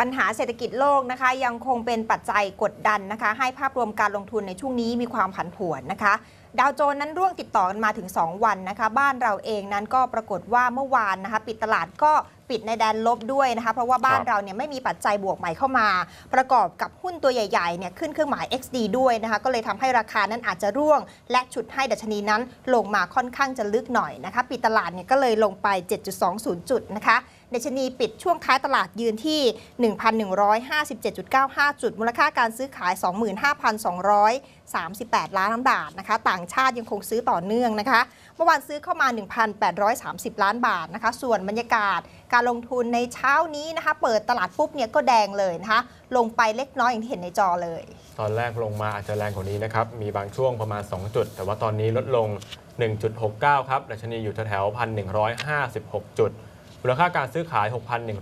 ปัญหาเศรษฐกิจโลกนะคะ ยังคงเป็นปัจจัยกดดันนะคะ ให้ภาพรวมการลงทุนในช่วงนี้มีความผันผวนนะคะ ดาวโจนส์นั้นร่วงติดต่อกันมาถึง 2 วันนะคะ บ้านเราเองนั้นก็ปรากฏว่าเมื่อวานนะคะ ปิดตลาดก็ ปิดในแดนลบด้วยนะคะเพราะว่าบ้านครับเราเนี่ยไม่มีปัจจัยบวกใหม่เข้ามา ประกอบกับหุ้นตัวใหญ่ๆเนี่ยขึ้นเครื่องหมาย XD ด้วยนะคะก็เลยทำให้ราคานั้นอาจจะร่วง และฉุดให้ดัชนีนั้นลงมาค่อนข้างจะลึกหน่อยนะคะปิดตลาดเนี่ยก็เลยลงไป 7.20 จุดนะคะดัชนีปิดช่วงท้ายตลาดยืนที่ 1,157.95 จุด มูลค่าการซื้อขาย 25,238 ล้านบาทนะคะ ต่างชาติยังคงซื้อต่อเนื่องนะคะ เมื่อวานซื้อเข้ามา 1,830 ล้านบาทนะคะ ส่วนบรรยากาศ การลงทุนในเช้านี้นะคะ เปิดตลาดปุ๊บเนี่ยก็แดงเลยนะคะ ลงไปเล็กน้อยอย่างที่เห็นในจอเลย ตอนแรกลงมาอาจจะแรงกว่านี้นะครับ มีบางช่วงประมาณ 2 จุด แต่ว่าตอนนี้ลดลง 1.69 ครับดัชนีอยู่แถวๆ1,156 จุดมูลค่าการซื้อขาย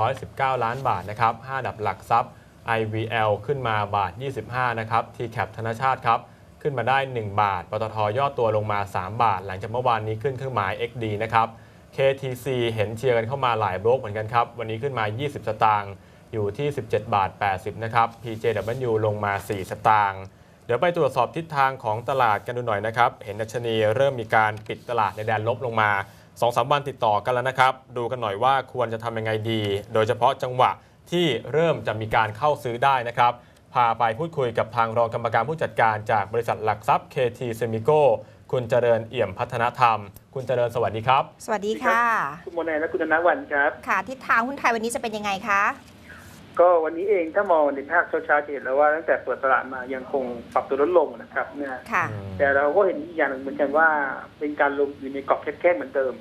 6,119 ล้านบาทนะครับ5ดับหลักทรัพย์ IVL ขึ้นมาบาท 25 นะครับ TCAP ธนชาติครับ ขึ้นมาได้ 1 บาท ปตทย่อตัวลงมา 3 บาท หลังจากเมื่อวานนี้ขึ้นเครื่องหมาย XD นะครับ KTC เห็นเชียร์กันเข้ามาหลายโบรกเหมือนกันครับ วันนี้ขึ้นมา 20 สตางค์อยู่ที่ 17 บาท 80 นะครับ PJW ลงมา 4 สตางค์เดี๋ยวไปตรวจสอบทิศทางของตลาดกันดูหน่อยนะครับ เห็นดัชนีเริ่มมีการปิดตลาดในแดนลบลงมา 2-3 วันติดต่อกันแล้วนะครับ ดูกันหน่อยว่าควรจะทำยังไงดี โดยเฉพาะจังหวะที่เริ่มจะมีการเข้าซื้อได้นะครับ พาไปพูดคุยกับทางรองกรรมการผู้จัดการจากบริษัทหลักทรัพย์ KT Semico คุณเจริญเอี่ยมพัฒนธรรม คุณเจริญสวัสดีครับ สวัสดีค่ะ คุณโมนายและคุณธนวันครับ ค่ะทิศทางหุ้นไทยวันนี้จะเป็นยังไงคะ ก็วันนี้เองถ้ามองในภาคเช้าๆจะเห็นแล้วว่าตั้งแต่เปิดตลาดมายังคงปรับตัวลดลงนะครับนะค่ะแต่เราก็เห็นอีกอย่างหนึ่งเหมือนกันว่าเป็นการลงอยู่ในกรอบแคบๆเหมือนเดิม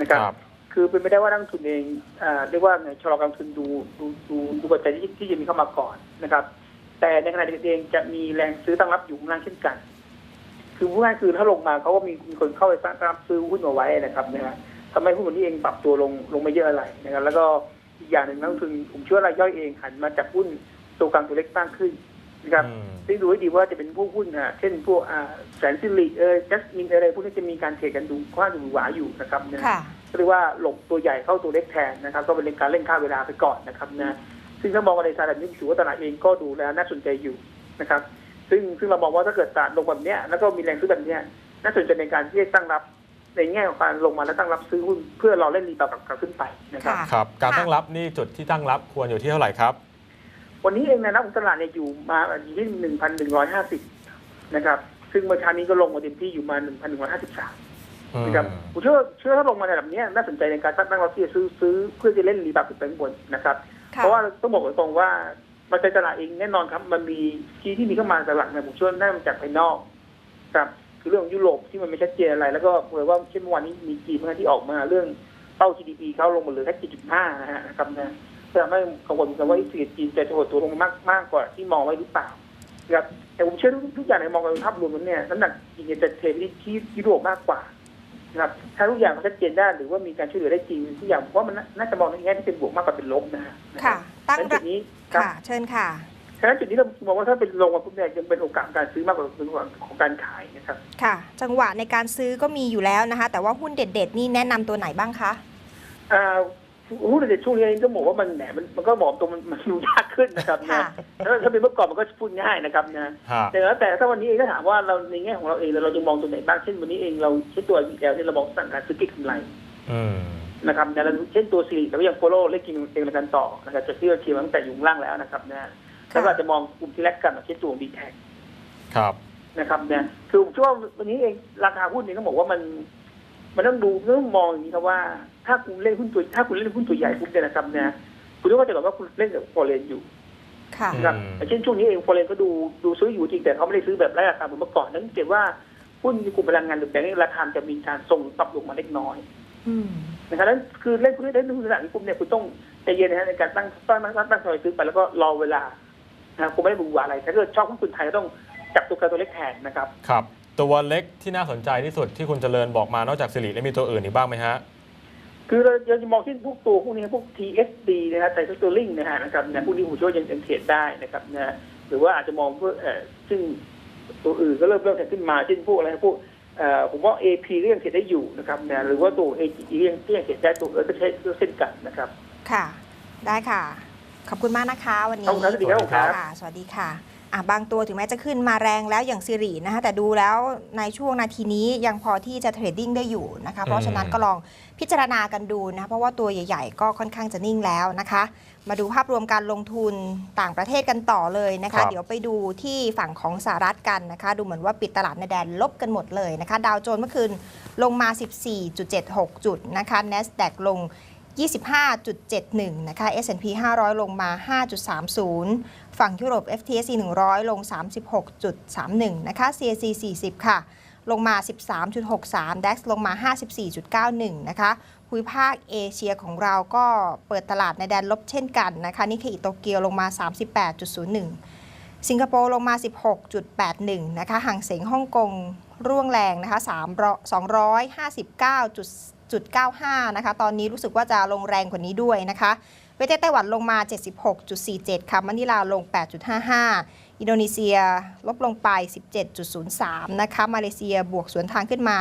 นะครับครับคือเป็นไม่ได้ว่านักลงทุนเองอ่าเรียกว่าไงชะลอการลงทุนดูดูดูดูปัจจัยที่ที่จะมีเข้ามาก่อนนะครับ แต่ในขณะเดียวกันเองจะมีแรงซื้อตั้งรับอยู่ข้างล่างเช่นกัน คือพูดง่ายๆคือถ้าลงมาเขาก็มีมีคนเข้าไปตั้งรับซื้อหุ้นเอาไว้นะครับนะฮะทำให้หุ้นวันนี้เองปรับตัวลงลงไม่เยอะอะไรนะครับ แล้วก็อีกอย่างหนึ่งนักลงทุนผมเชื่อว่ารายย่อยเองหันมาจับหุ้นตัวกลางตัวเล็กมากขึ้นนะครับอืมซึ่งดูให้ดีว่าจะเป็นพวกหุ้นอะเช่นพวกอ่าแสนสิริเออจัสมินอะไรพวกนี้จะมีการเทรดกันดูค่อนข้างดูหวาอยู่นะครับนะค่ะก็เรียกว่าหลบตัวใหญ่เข้าตัวเล็กแทนนะครับ ก็เป็นการเล่นค่าเวลาไปก่อนนะครับนะซึ่งถ้ามองกันในสายแบบนี้ถือว่าตลาดเองก็ดูแล้วน่าสนใจอยู่นะครับ ซึ่งซึ่งเรามองว่าถ้าเกิดตลาดลงแบบเนี้ยแล้วก็มีแรงซื้อแบบเนี้ยน่าสนใจในการที่จะตั้งรับในแง่ของการลงมาแล้วตั้งรับซื้อหุ้นเพื่อเราเล่นรีบาวกลับขึ้นไปนะครับค่ะครับ การตั้งรับนี่จุดที่ตั้งรับควรอยู่ที่เท่าไหร่ครับ วันนี้เองนะนักลงทุนตลาดเนี่ยอยู่มาอยู่ที่หนึ่งพันหนึ่งร้อยห้าสิบนะครับ ซึ่งเมื่อเช้านี้ก็ลงมาเต็มที่อยู่มาหนึ่งพันหนึ่งร้อยห้าสิบสามอืมนะครับผมเชื่อเชื่อถ้าลงมาในระดับเนี้ยน่าสนใจในการตั้งรับที่จะซื้อซื้อเพื่อจะเล่นรีบาวขึ้นไปข้างบนนะครับค่ะเพราะว่าต้องบอกตรงๆว่า ปัจจัยตลาดเองแน่นอนครับ มันมีที่ที่มีเข้ามาจากหลักเนี่ยผมเชื่อน่าจะมาจากภายนอกครับคือเรื่องของยุโรปที่มันไม่ชัดเจนอะไร แล้วก็เผยว่าเช่นเมื่อวานนี้มีจีนเมื่อที่ออกมาเรื่องเป้า GDP เขาลงมาเหลือแค่7.5นะฮะครับนะก็ทำให้กังวลกันว่าเศรษฐกิจจีนจะถดตัวลงมากมากกว่าที่มองไว้หรือเปล่านะครับแต่ผมเชื่อทุกทุกอย่างในมองกันภาพรวมแล้วเนี่ยน้ำหนักจริงๆจะเทไปที่ที่ยุโรปมากกว่า นะครับถ้าทุกอย่างมันชัดเจนได้หรือว่ามีการช่วยเหลือได้จริงทุกอย่างผมว่ามันน่าน่าจะมองในแง่ที่เป็นบวกมากกว่าเป็นลบนะฮะค่ะตั้งฉะนั้นจุรับดนี้ครับค่ะ เชิญค่ะฉะนั้นจุดนี้เรามองว่าถ้าเป็นลงมาปุ๊บเนี่ยยังเป็นโอกาสการซื้อมากกว่าเป็นโอกาสของการขายนะครับค่ะ จังหวะในการซื้อก็มีอยู่แล้วนะคะ แต่ว่าหุ้นเด็ด ๆ นี่แนะนำตัวไหนบ้างคะอ่า หุ้นในช่วงนี้ก็บอกว่ามันแหมมันมันก็บอกตรงมันมันดูยากขึ้นนะครับนะค่ะถ้าถ้าเป็นเมื่อก่อนมันก็พูดง่ายนะครับนะฮะแต่แล้วแต่ถ้าวันนี้เองถ้าถามว่าเราในแง่ของเราเองเราจะมองตัวไหนบ้างเช่นวันนี้เองเราใช้ตัว VL เนี่ยเรามองสั่งการซื้อเก็งกำไรอืมนะครับนะแล้วเช่นตัวซีเราก็ยังโฟโล่เล่นกินเองในการต่อนะครับจะที่เราเทียมตั้งแต่อยู่ข้างล่างแล้วนะครับนะแล้วก็อาจจะมองกลุ่มที่แรกกันเช่นตัวดีแท็กครับนะครับเนี่ยคือผมเชื่อว่าวันนี้เองราคาหุ้นเนี่ยต้องบอกว่ามัน มันต้องดูต้องมองอย่างนี้ครับว่า ถ้าคุณเล่นหุ้นตัวถ้าคุณเล่นหุ้นตัวใหญ่ปุ๊บเนี่ยนะครับเนี่ยคุณต้องเข้าใจก่อนว่าคุณเล่นกับฟอเรนอยู่ค่ะนะครับอืมอย่างเช่นช่วงนี้เองฟอเรนก็ดูดูซื้ออยู่จริงแต่เขาไม่ได้ซื้อแบบไล่ราคาเหมือนเมื่อก่อนนั้นเกิดว่าหุ้นในกลุ่มพลังงานหรือแบงก์ราคาจะมีการส่งปรับลงมาเล็กน้อยอืมนะครับนั้นคือเล่นหุ้นเล่นหุ้นระดับนี้ปุ๊บเนี่ยคุณต้องใจเย็นนะฮะในการตั้งตั้งตั้งตั้งตั้งใจซื้อไปแล้วก็รอเวลานะครับคุณไม่ได้บุกหวาอะไรถ้าเกิดชอบหุ้นคุณไทยก็ต้องจับตัวกลางตัวเล็กแทนนะครับ ครับ ตัวเล็กที่น่าสนใจที่สุดที่คุณเจริญบอกมานอกจากสิริแล้วมีตัวอื่นอีกบ้างไหมฮะ คือเราเราจะมองที่พวกตัวพวกนี้พวก TSD นะครับไทสโตลิงนะฮะนะครับนะพวกนี้ผมเชื่อว่ายังยังเทรดได้นะครับนะหรือว่าอาจจะมองเพื่อเอ่อซึ่งตัวอื่นก็เริ่มเริ่มขึ้นมาเช่นพวกอะไรพวกเอ่อผมว่า AP ก็ยังเทรดได้อยู่นะครับนะหรือว่าตัว AGE ยังก็ยังเทรดได้ตัวเออก็ใช้เช่นกันนะครับ ค่ะ ได้ค่ะ ขอบคุณมากนะคะ วันนี้ขอบคุณครับสวัสดีครับผมครับค่ะ สวัสดีค่ะ อะบางตัวถึงแม้จะขึ้นมาแรงแล้วอย่างซิรินะคะแต่ดูแล้วในช่วงนาทีนี้ยังพอที่จะเทรดดิ้งได้อยู่นะคะ เพราะฉะนั้นก็ลองพิจารณากันดูนะคะเพราะว่าตัวใหญ่ ๆ ก็ค่อนข้างจะนิ่งแล้วนะคะ มาดูภาพรวมการลงทุนต่างประเทศกันต่อเลยนะครัคะบเดี๋ยวไปดูที่ฝั่งของสหรัฐกันนะคะ ดูเหมือนว่าปิดตลาดในแดนลบกันหมดเลยนะคะ ดาวโจนส์เมื่อคืนลงมา 14.76 จุดนะคะ NASDAQ ลง 25.71 นะคะ S&P 500 ลงมา 5.30 ฝั่งยุโรป FTSE 100 ลง 36.31 นะคะ CAC 40 ค่ะ ลงมา 13.63 DAX ลงมา 54.91 นะคะภูมิภาคเอเชียของเราก็เปิดตลาดในแดนลบเช่นกันนะคะ นิเคอิโตเกียวลงมา 38.01 สิงคโปร์ลงมา 16.81 นะคะ ห่างเสงฮ่องกงร่วงแรงนะคะ3 259. 259.95 นะคะ ตอนนี้รู้สึกว่าจะลงแรงกว่านี้ด้วยนะคะเวทไต้หวันลงมา 76.47 ค่ะมะนิลาลง 8.55 อินโดนีเซียลบลงไป 17.03 นะคะ มาเลเซียบวกสวนทางขึ้นมา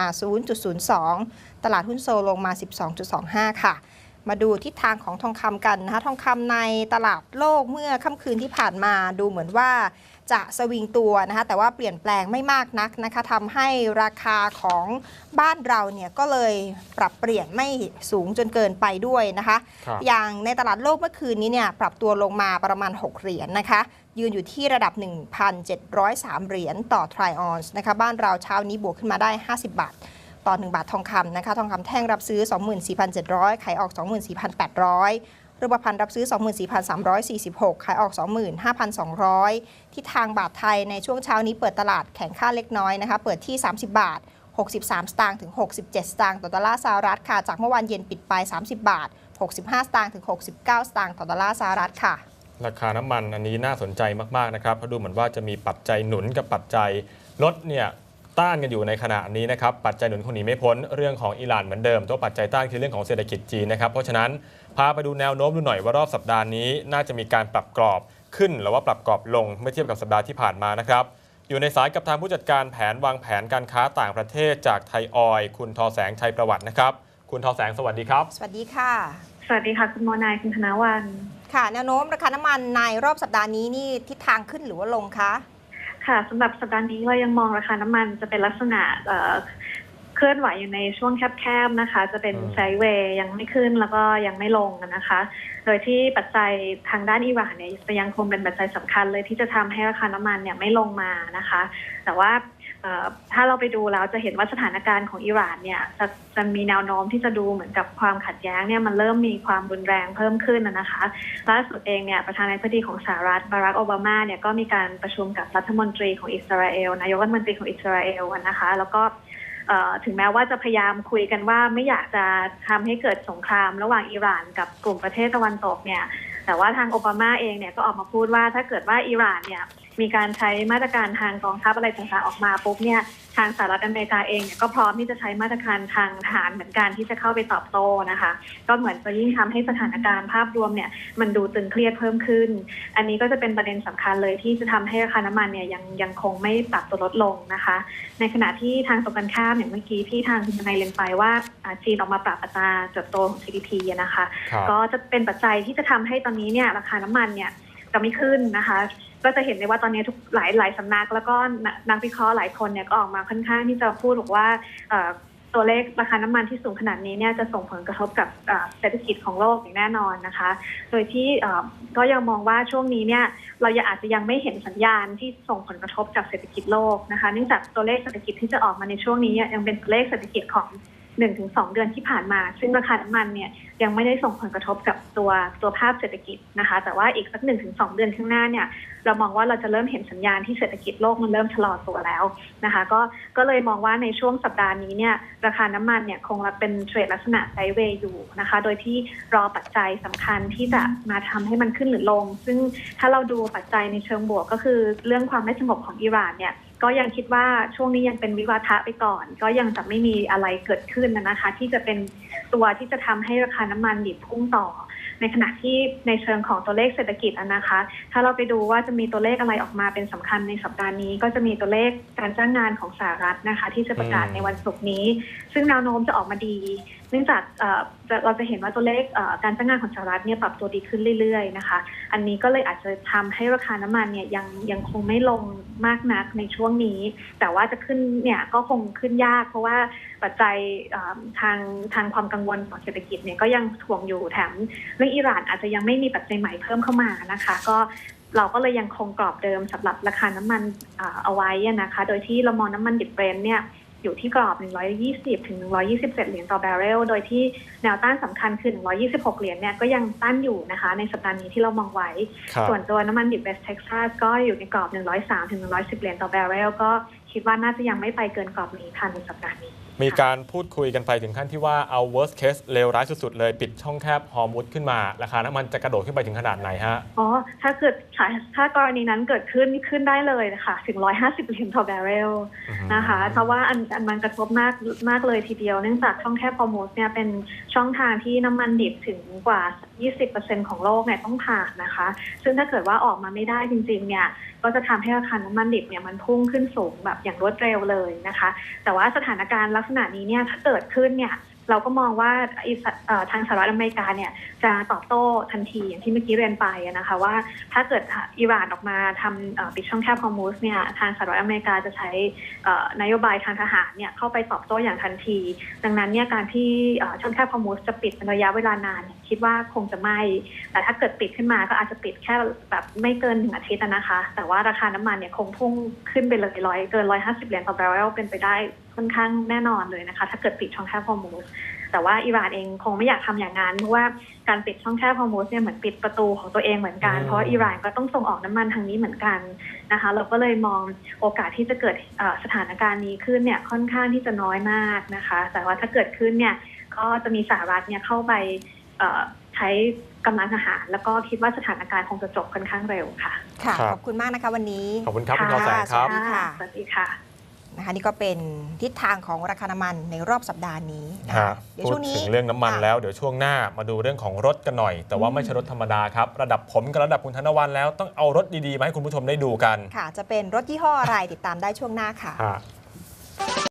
0.02 ตลาดหุ้นโซลลงมา 12.25 ค่ะมาดูทิศทางของทองคำกันนะคะ ทองคำในตลาดโลกเมื่อค่ำคืนที่ผ่านมาดูเหมือนว่า จะสวิงตัวนะคะแต่ว่าเปลี่ยนแปลงไม่มากนักนะคะทำให้ราคาของบ้านเราเนี่ยก็เลยปรับเปลี่ยนไม่สูงจนเกินไปด้วยนะคะครับอย่างในตลาดโลกเมื่อคืนนี้เนี่ยปรับตัวลงมาประมาณ 6 เหรียญนะคะยืนอยู่ที่ระดับ 1,703 เหรียญต่อทริออนส์นะคะบ้านเราเช้านี้บวกขึ้นมาได้ 50 บาทต่อ 1 บาททองคำนะคะทองคำแท่งรับซื้อ 24,700 ขายออก 24,800 รูปพรรณรับซื้อ 24,346 ขายออก 25,200ที่ทางบาทไทยในช่วงเช้านี้เปิดตลาดแข่งค่าเล็กน้อยนะคะ เปิดที่ 30 บาท 63 สตางค์ถึง 67 สตางค์ต่อดอลลาร์สหรัฐค่ะ จากเมื่อวานเย็นปิดไป 30 บาท 65 สตางค์ถึง 69 สตางค์ต่อดอลลาร์สหรัฐค่ะ ราคาน้ำมันอันนี้น่าสนใจมาก ๆ นะครับ เพราะดูเหมือนว่าจะมีปัจจัยหนุนกับปัจจัยลดเนี่ย ต้านกันอยู่ในขณะนี้นะครับปัจจัยหนุนคนหนีไม่พ้นเรื่องของอิหร่านเหมือนเดิม ตัวปัจจัยต้านคือเรื่องของเศรษฐกิจจีนนะครับเพราะฉะนั้นพาไปดูแนวโน้มดูหน่อยว่ารอบสัปดาห์นี้ น่าจะมีการปรับกรอบขึ้นหรือว่าปรับกรอบลงเมื่อเทียบกับสัปดาห์ที่ผ่านมานะครับอยู่ในสายกับทางผู้จัดการแผนวางแผนการค้าต่างประเทศจากไทยออยล์คุณทอแสงชัยประวัตินะครับ คุณทอแสงสวัสดีครับ สวัสดีค่ะ สวัสดีค่ะ คุณโมนายคุณธนวันค่ะแนวโน้มราคาน้ำมันในรอบสัปดาห์นี้นี่ทิศทางขึ้นหรือว่าลงคะ ค่ะสำหรับสัปดาห์นี้เรายังมองราคาน้ำมันจะเป็นลักษณะเอ่อเคลื่อนไหวอยู่ในช่วงแคบๆนะคะ จะเป็นอืมไซด์เวย์ยังไม่ขึ้นแล้วก็ยังไม่ลงนะคะ โดยที่ปัจจัยทางด้านอิหร่านเนี่ยจะยังคงเป็นปัจจัยสำคัญเลยที่จะทำให้ราคาน้ำมันเนี่ยไม่ลงมานะคะ แต่ว่าเอ่อ ถ้าเราไปดูแล้วจะเห็นว่าสถานการณ์ของอิหร่านเนี่ยจะจะมีแนวโน้มที่จะดูเหมือนกับความขัดแย้งเนี่ยมันเริ่มมีความรุนแรงเพิ่มขึ้นนะคะล่าสุดเองเนี่ยประธานาธิบดีของสหรัฐบารักโอบามาเนี่ยก็มีการประชุมกับรัฐมนตรีของอิสราเอลนายกรัฐมนตรีของอิสราเอลนะคะ แล้วก็ถึงแม้ว่าจะพยายามคุยกันว่าไม่อยากจะทำให้เกิดสงครามระหว่างอิหร่านกับกลุ่มประเทศตะวันตกเนี่ยแต่ว่าทางโอบามาเองเนี่ยก็ออกมาพูดว่าถ้าเกิดว่าอิหร่านเนี่ย มีการใช้มาตรการทางกองทัพอะไรต่างๆออกมาปุ๊บเนี่ยทางสหรัฐอเมริกาเองเนี่ยก็พร้อมที่จะใช้มาตรการทางทหารเหมือนกันที่จะเข้าไปตอบโต้นะคะ ก็เหมือนจะยิ่งทำให้สถานการณ์ภาพรวมเนี่ยมันดูตึงเครียดเพิ่มขึ้น อันนี้ก็จะเป็นประเด็นสำคัญเลยที่จะทำให้ราคาน้ำมันเนี่ยยังยังคงไม่ปรับตัวลดลงนะคะ ในขณะที่ทางตรงกันข้ามอย่างเมื่อกี้ที่ทางคุณทนายเรียนไปว่าอ่าจีนออกมาปรับอัตราเติบโตของ GDP อะนะคะครับก็จะเป็นปัจจัยที่จะทำให้ตอนนี้เนี่ยราคาน้ำมันเนี่ยจะไม่ขึ้นนะคะ ก็จะเห็นได้ว่าตอนนี้ทุกหลายหลายสำนัก แล้วก็นักนักวิเคราะห์หลายคนเนี่ยก็ออกมาค่อนข้างที่จะพูดบอกว่าตัวเลขราคาน้ำมันที่สูงขนาดนี้เนี่ยจะส่งผลกระทบกับเศรษฐกิจของโลกอย่างแน่นอนนะคะ โดยที่ก็ยังมองว่าช่วงนี้เนี่ยเรายังอาจจะยังไม่เห็นสัญญาณที่ส่งผลกระทบกับเศรษฐกิจโลกนะคะ เนื่องจากตัวเลขเศรษฐกิจที่จะออกมาในช่วงนี้ยังเป็นตัวเลขเศรษฐกิจของ 1-2 เดือนที่ผ่านมา ซึ่งราคาน้ำมันเนี่ยยังไม่ได้ส่งผลกระทบกับตัวตัวภาพเศรษฐกิจนะคะ แต่ว่าอีกสัก 1-2 เดือนข้างหน้าเนี่ยเรามองว่าเราจะเริ่มเห็นสัญญาณที่เศรษฐกิจโลกมันเริ่มชะลอตัวแล้วนะคะ ก็ก็เลยมองว่าในช่วงสัปดาห์นี้เนี่ยราคาน้ำมันเนี่ยคงเป็นเทรดลักษณะไซเวย์อยู่นะคะ โดยที่รอปัจจัยสำคัญที่จะมาทำให้มันขึ้นหรือลง ซึ่งถ้าเราดูปัจจัยในเชิงบวกก็คือเรื่องความไม่สงบของอิหร่านเนี่ย ก็ยังคิดว่าช่วงนี้ยังเป็นวิวาทะไปก่อน ก็ยังจะไม่มีอะไรเกิดขึ้นนะคะ ที่จะเป็นตัวที่จะทำให้ราคาน้ำมันดิบพุ่งต่อ ในขณะที่ในเชิงของตัวเลขเศรษฐกิจนะคะ ถ้าเราไปดูว่าจะมีตัวเลขอะไรออกมาเป็นสำคัญในสัปดาห์นี้ ก็จะมีตัวเลขการจ้างงานของสหรัฐนะคะ ที่จะประกาศในวันศุกร์นี้ ซึ่งแนวโน้มจะออกมาดี นื่องจากเราจะเห็นว่าตัวเลขการจ้างงานของสหรัฐเนี่ยปรับตัวดีขึ้นเรื่อยๆนะคะ อันนี้ก็เลยอาจจะทำให้ราคาน้ำมันเนี่ยยังยังคงไม่ลงมากนักในช่วงนี้ แต่ว่าจะขึ้นเนี่ยก็คงขึ้นยาก เพราะว่าปัจจัยทางทางความกังวลต่อเศรษฐกิจเนี่ยก็ยังถ่วงอยู่แถมเรื่องอิหร่านอาจจะยังไม่มีปัจจัยใหม่เพิ่มเข้ามานะคะ ก็เราก็เลยยังคงกรอบเดิมสำหรับราคาน้ำมันเอาไว้นะคะ โดยที่เรามองน้ำมันดิบเบรนเนี่ย อยู่ที่กรอบ 120 ถึง 127 เหรียญต่อแบเรล โดยที่แนวต้านสำคัญคือ 126 เหรียญเนี่ยก็ยังต้านอยู่นะคะ ในสัปดาห์นี้ที่เรามองไว้ครับส่วนตัวน้ำมันดิบเวสเท็กซัสก็อยู่ในกรอบ 103 ถึง 110 เหรียญต่อแบเรล ก็คิดว่าน่าจะยังไม่ไปเกินกรอบนี้ค่ะในสัปดาห์นี้ มีการพูดคุยกันไปถึงขั้นที่ว่าเอา worst case เลวร้ายสุดๆ เลยปิดช่องแคบฮอร์มุดขึ้นมา ราคาน้ำมันจะกระโดดขึ้นไปถึงขนาดไหนฮะ อ๋อ ถ้าเกิดถ้าถ้ากรณีนั้นเกิดขึ้นขึ้นได้เลยนะคะถึง 150เหรียญต่อแบเรลนะคะ เพราะว่าอันอันมันกระทบมากมากเลยทีเดียว เนื่องจากช่องแคบฮอร์โมสเนี่ยเป็นช่องทางที่น้ำมันดิบถึงกว่า20%ของโลกเนี่ยต้องผ่านนะคะ ซึ่งถ้าเกิดว่าออกมาไม่ได้จริงๆเนี่ยก็จะทำให้ราคาน้ำมันดิบเนี่ยมันพุ่งขึ้นสูงแบบอย่างรวดเร็วเลยนะคะ แต่ว่าสถานการณ์ลักษณะนี้เนี่ยถ้าเกิดขึ้นเนี่ย เราก็มองว่าทางสหรัฐอเมริกาเนี่ยจะตอบโต้ทันทีอย่างที่เมื่อกี้เรียนไปนะคะว่าถ้าเกิดอิหร่านออกมาทำปิดช่องแคบฮอร์มูสเนี่ยทางสหรัฐอเมริกาจะใช้นโยบายทางทหารเนี่ยเข้าไปตอบโต้อย่างทันที ดังนั้นเนี่ยการที่ช่องแคบฮอร์มูสจะปิดเป็นระยะเวลานาน คิดว่าคงจะไม่ แต่ถ้าเกิดปิดขึ้นมาก็อาจจะปิดแค่แบบไม่เกินหนึ่งอาทิตย์นะคะ แต่ว่าราคาน้ำมันเนี่ยคงพุ่งขึ้นไปเลยร้อยเกินร้อยห้าสิบเหรียญต่อแบเรลเป็นไปได้ค่อนข้างแน่นอนเลยนะคะ ถ้าเกิดปิดช่องแคบฮอร์มูสแต่ว่าอิหร่านเองคงไม่อยากทำอย่างนั้นเพราะว่าการปิดช่องแคบฮอร์มูสเนี่ยเหมือนปิดประตูของตัวเองเหมือนกันอืมเพราะว่าอิหร่านก็ต้องส่งออกน้ำมันทางนี้เหมือนกันนะคะ เราก็เลยมองโอกาสที่จะเกิดเอ่อสถานการณ์นี้ขึ้นเนี่ยค่อนข้างที่จะน้อยมากนะคะ แต่ว่าถ้าเกิดขึ้นเนี่ยก็จะมีสหรัฐเนี่ยเข้าไปเอ่อใช้กำลังทหาร แล้วก็คิดว่าสถานการณ์คงจะจบค่อนข้างเร็วค่ะ ค่ะครับขอบคุณมากนะคะวันนี้ ขอบคุณครับ คุณทค่ะองแสงครับสวัสดีค่ะสวัสดีค่ะ นะคะนี่ก็เป็นทิศทางของราคาน้ำมันในรอบสัปดาห์นี้นะคะฮะเดี๋ยวพูช่ดวงนี้ถึงเรื่องน้ำมันค่ะแล้วเดี๋ยวช่วงหน้ามาดูเรื่องของรถกันหน่อย แต่ว่าอืมไม่ใช่รถธรรมดาครับ ระดับผมกับระดับคุณธนวันแล้วต้องเอารถดีๆมาให้คุณผู้ชมได้ดูกันค่ะ จะเป็นรถยี่ห้ออะไรติดตามได้ช่วงหน้าค่ะ ฮะ